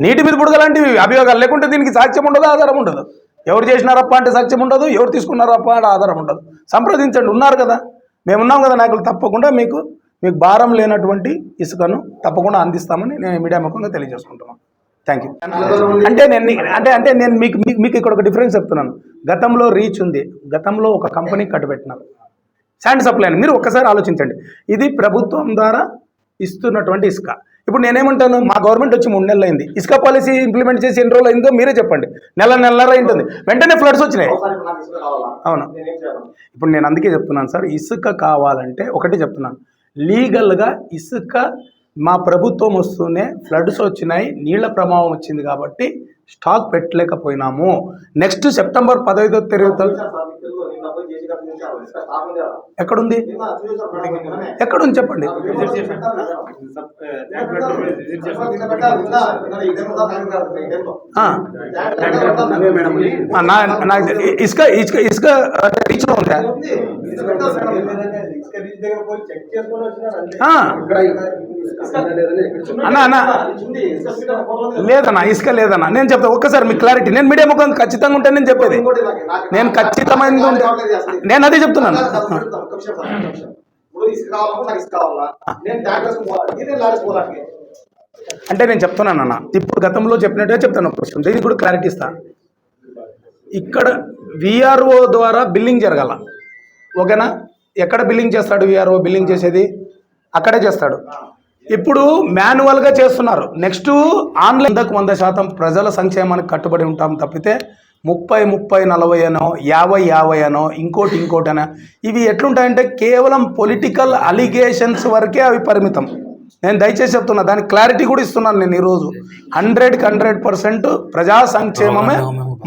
నీటి మీద బుడగలాంటివి అభియోగాలు లేకుంటే దీనికి సాక్ష్యం ఉండదు ఆధారం ఉండదు. ఎవరు చేసినారప్ప అంటే సాక్ష్యం ఉండదు ఎవరు తీసుకున్నారప్ప అంటే ఆధారం ఉండదు. సంప్రదించండి ఉన్నారు కదా. మేము ఉన్నాం కదా నాయకులు తప్పకుండా మీకు మీకు భారం లేనటువంటి ఇసుకను తప్పకుండా అందిస్తామని నేను మీడియా ముఖంగా తెలియజేసుకుంటున్నాను. థ్యాంక్ యూ అంటే నేను అంటే అంటే నేను మీకు మీకు- మీకు ఇక్కడ ఒక డిఫరెన్స్ చెప్తున్నాను. గతంలో రీచ్ ఉంది. గతంలో ఒక కంపెనీ కట్టుబెట్టినారు శాండ్ సప్లై అని. మీరు ఒక్కసారి ఆలోచించండి. ఇది ప్రభుత్వం ద్వారా ఇస్తున్నటువంటి ఇసుక. ఇప్పుడు నేనేమంటాను మా గవర్నమెంట్ వచ్చి మూడు నెలలు అయింది. ఇసుక పాలసీ ఇంప్లిమెంట్ చేసి ఎన్ని రోజులు అయిందో మీరే చెప్పండి. నెల నెలన్నర ఉంటుంది వెంటనే ఫ్లడ్స్ వచ్చినాయి. అవును. ఇప్పుడు నేను అందుకే చెప్తున్నాను సార్ ఇసుక కావాలంటే ఒకటి చెప్తున్నాను. లీగల్గా ఇసుక మా ప్రభుత్వం వస్తూనే ఫ్లడ్స్ వచ్చినాయి నీళ్ళ ప్రమాదం వచ్చింది కాబట్టి స్టాక్ పెట్టలేకపోయినాము. నెక్స్ట్ సెప్టెంబర్ పదహైదో తరగతి ఎక్కడుంది? ఎక్కడుంది చెప్పండి. ఇసుక ఇసుక ఇసుక ఇసుక రీచ్లో ఉందా? ఆ. అన్న లేదన్నా ఇసుక లేదన్నా. నేను చెప్తా ఒక్కసారి మీకు క్లారిటీ నేను మీడియా ముఖం ఖచ్చితంగా ఉంటే నేను చెప్పేది. నేను ఖచ్చితమైనది ఉంటే నేను అదే చెప్తున్నాను. అంటే నేను చెప్తున్నాను అన్న ఇప్పుడు గతంలో చెప్పినట్టుగా చెప్తాను ఒక క్వశ్చన్ దీనికి కూడా క్లారిటీ ఇస్తాను ఇక్కడ విఆర్ఓ ద్వారా బిల్లింగ్ జరగాల. ఓకేనా? ఎక్కడ బిల్లింగ్ చేస్తాడు విఆర్ఓ బిల్లింగ్ చేసేది అక్కడే చేస్తాడు. ఇప్పుడు మాన్యువల్గా చేస్తున్నారు. నెక్స్ట్ ఆన్లైన్ వందకు వంద శాతం ప్రజల సంక్షేమానికి కట్టుబడి ఉంటాం తప్పితే ముప్పై ముప్పై నలభై అనో యాభై యాభై అనో ఇంకోటి ఇంకోటి అనో ఇవి ఎట్లుంటాయంటే కేవలం పొలిటికల్ అలిగేషన్స్ వరకే అవి పరిమితం. నేను దయచేసి చెప్తున్నా దానికి క్లారిటీ కూడా ఇస్తున్నాను నేను ఈరోజు. హండ్రెడ్కి హండ్రెడ్ పర్సెంట్ ప్రజా సంక్షేమమే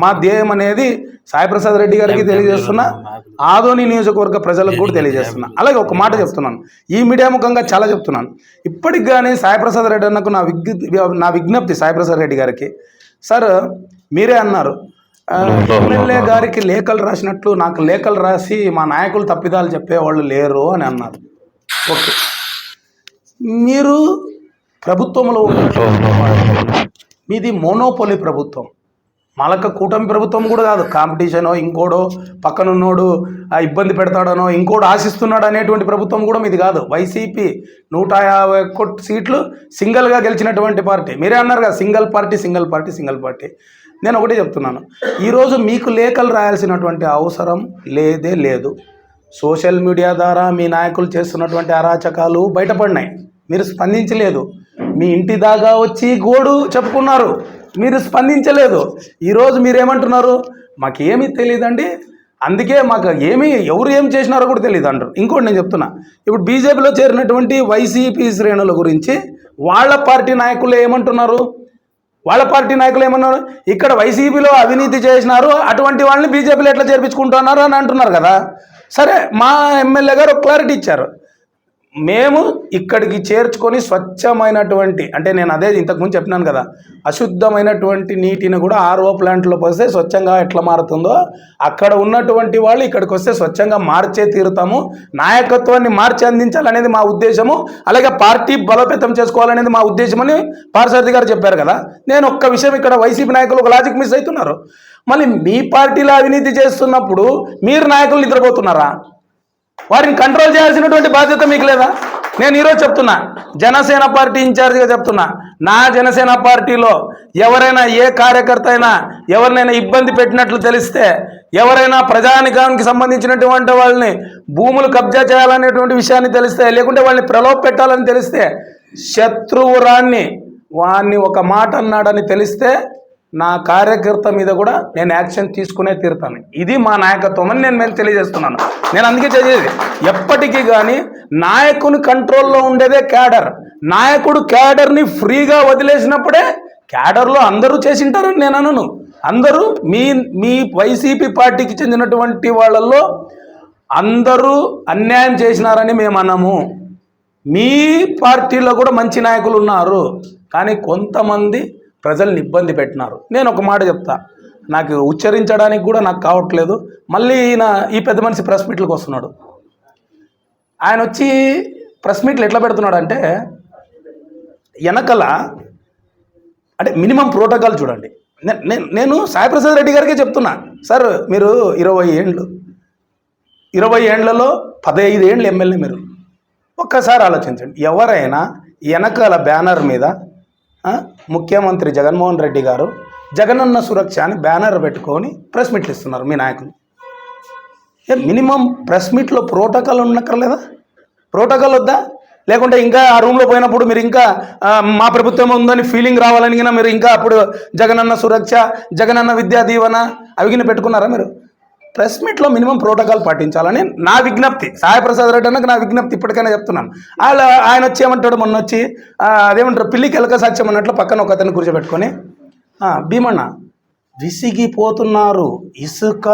మా ధ్యేయం అనేది సాయిప్రసాద్ రెడ్డి గారికి తెలియజేస్తున్నా ఆదోని నియోజకవర్గ ప్రజలకు కూడా తెలియజేస్తున్నా. అలాగే ఒక మాట చెప్తున్నాను ఈ మీడియా ముఖంగా చాలా చెప్తున్నాను. ఇప్పటికి కానీ సాయిప్రసాద్ రెడ్డి అన్నకు నా విజ్ఞ నా విజ్ఞప్తి సాయిప్రసాద్ రెడ్డి గారికి. సార్ మీరే అన్నారు ఎమ్మెల్యే గారికి లేఖలు రాసినట్లు నాకు లేఖలు రాసి మా నాయకులు తప్పిదాలు చెప్పేవాళ్ళు లేరు అని అన్నారు. ఓకే. మీరు ప్రభుత్వంలో మీది మోనోపోలి ప్రభుత్వం. మలక కూటమి ప్రభుత్వం కూడా కాదు. కాంపిటీషనో ఇంకోడో పక్కనున్నోడు ఇబ్బంది పెడతాడనో ఇంకోడు ఆశిస్తున్నాడు అనేటువంటి ప్రభుత్వం కూడా మీది కాదు. వైసీపీ నూట యాభై కోట్ సీట్లు సింగిల్గా గెలిచినటువంటి పార్టీ. మీరే అన్నారు కదా single party single party single party. నేను ఒకటే చెప్తున్నాను. ఈరోజు మీకు లేఖలు రాయాల్సినటువంటి అవసరం లేదే లేదు. సోషల్ మీడియా ద్వారా మీ నాయకులు చేస్తున్నటువంటి అరాచకాలు బయటపడినాయి. మీరు స్పందించలేదు. మీ ఇంటి దాకా వచ్చి గోడు చెప్పుకున్నారు. మీరు స్పందించలేదు. ఈరోజు మీరేమంటున్నారు? మాకేమీ తెలియదండి అందుకే మాకు ఏమీ ఎవరు ఏం చేసినారో కూడా తెలియదు అంటారు. ఇంకోటి నేను చెప్తున్నా. ఇప్పుడు బీజేపీలో చేరినటువంటి వైసీపీ శ్రేణుల గురించి వాళ్ళ పార్టీ నాయకులు ఏమంటున్నారు? వాళ్ళ పార్టీ నాయకులు ఏమన్నారు? ఇక్కడ వైసీపీలో అవినీతి చేసినారు అటువంటి వాళ్ళని బీజేపీలో ఎట్లా చేర్పించుకుంటున్నారు అని అంటున్నారు కదా. సరే మా ఎమ్మెల్యే గారు క్లారిటీ ఇచ్చారు. మేము ఇక్కడికి చేర్చుకొని స్వచ్ఛమైనటువంటి అంటే నేను అదే ఇంతకుముందు చెప్పినాను కదా అశుద్ధమైనటువంటి నీటిని కూడా ఆర్ఓ ప్లాంట్లో పోస్తే స్వచ్ఛంగా ఎట్లా మారుతుందో అక్కడ ఉన్నటువంటి వాళ్ళు ఇక్కడికి వస్తే స్వచ్ఛంగా మార్చే తీరుతాము నాయకత్వాన్ని మార్చి అందించాలనేది మా ఉద్దేశము అలాగే పార్టీ బలోపేతం చేసుకోవాలనేది మా ఉద్దేశం అని పార్సారథి గారు చెప్పారు కదా. నేను ఒక్క విషయం ఇక్కడ వైసీపీ నాయకులు ఒక లాజిక్ మిస్ అవుతున్నారు. మళ్ళీ మీ పార్టీలో అవినీతి చేస్తున్నప్పుడు మీరు నాయకులు నిద్రపోతున్నారా? వారిని కంట్రోల్ చేయాల్సినటువంటి బాధ్యత మీకు లేదా? నేను ఈరోజు చెప్తున్నా జనసేన పార్టీ ఇన్ఛార్జిగా చెప్తున్నా నా జనసేన పార్టీలో ఎవరైనా ఏ కార్యకర్త అయినా ఎవరినైనా ఇబ్బంది పెట్టినట్లు తెలిస్తే ఎవరైనా ప్రజానికానికి సంబంధించినటువంటి వాళ్ళని భూములు కబ్జా చేయాలనేటువంటి విషయాన్ని తెలిస్తే లేకుంటే వాళ్ళని ప్రలోభ పెట్టాలని తెలిస్తే శత్రువురాన్ని వాణ్ణి ఒక మాట అన్నాడని తెలిస్తే నా కార్యకర్త మీద కూడా నేను యాక్షన్ తీసుకునే తీరుతాను. ఇది మా నాయకత్వం అని నేను మేము తెలియజేస్తున్నాను. నేను అందుకే చదివేది ఎప్పటికీ కానీ నాయకుని కంట్రోల్లో ఉండేదే క్యాడర్. నాయకుడు క్యాడర్ని ఫ్రీగా వదిలేసినప్పుడే క్యాడర్లో అందరూ చేసింటారని నేను అనను. అందరూ మీ మీ వైసీపీ పార్టీకి చెందినటువంటి వాళ్ళల్లో అందరూ అన్యాయం చేసినారని మేము అనము. మీ పార్టీలో కూడా మంచి నాయకులు ఉన్నారు. కానీ కొంతమంది ప్రజల్ని ఇబ్బంది పెట్టినారు. నేను ఒక మాట చెప్తా. నాకు ఉచ్చరించడానికి కూడా నాకు కావట్లేదు. మళ్ళీ ఈయన ఈ పెద్ద మనిషి ప్రెస్ మీట్లకు వస్తున్నాడు. ఆయన వచ్చి ప్రెస్ మీట్లు ఎట్లా పెడుతున్నాడు అంటే వెనకల అంటే మినిమం ప్రోటోకాల్ చూడండి. నేను నే- నేను సాయిప్రసాద్ రెడ్డి గారికే చెప్తున్నా. సార్ మీరు ఇరవై ఏండ్లు ఇరవై ఏండ్లలో పదహైదు ఏండ్లు ఎమ్మెల్యే మీరు. ఒక్కసారి ఆలోచించండి. ఎవరైనా వెనకాల బ్యానర్ మీద ముఖ్యమంత్రి జగన్మోహన్ రెడ్డి గారు జగనన్న సురక్ష అని బ్యానర్ పెట్టుకొని ప్రెస్ మీట్లు ఇస్తున్నారు మీ నాయకులు. మినిమం ప్రెస్ మీట్లో ప్రోటోకాల్ ఉండక్కర్లేదా? ప్రోటోకాల్ వద్దా? లేకుంటే ఇంకా ఆ రూమ్లో పోయినప్పుడు మీరు ఇంకా మా ప్రభుత్వం ఉందని ఫీలింగ్ రావాలని మీరు ఇంకా అప్పుడు జగనన్న సురక్ష జగనన్న విద్యా దీవెన అవిగిన పెట్టుకున్నారా మీరు? ప్రెస్ మీట్లో మినిమం ప్రోటోకాల్ పాటించాలని నా విజ్ఞప్తి. సాయప్రసాద్ రెడ్డి అన్నకు నా విజ్ఞప్తి ఇప్పటికైనా చెప్తున్నాను. వాళ్ళు ఆయన వచ్చి ఏమంటాడు? మొన్న వచ్చి అదేమంటారు? పిల్లికి ఎలక సాక్ష్యం అన్నట్లు పక్కన ఒక అతన్ని కూర్చోబెట్టుకొని భీమన్న విసిగిపోతున్నారు ఇసుక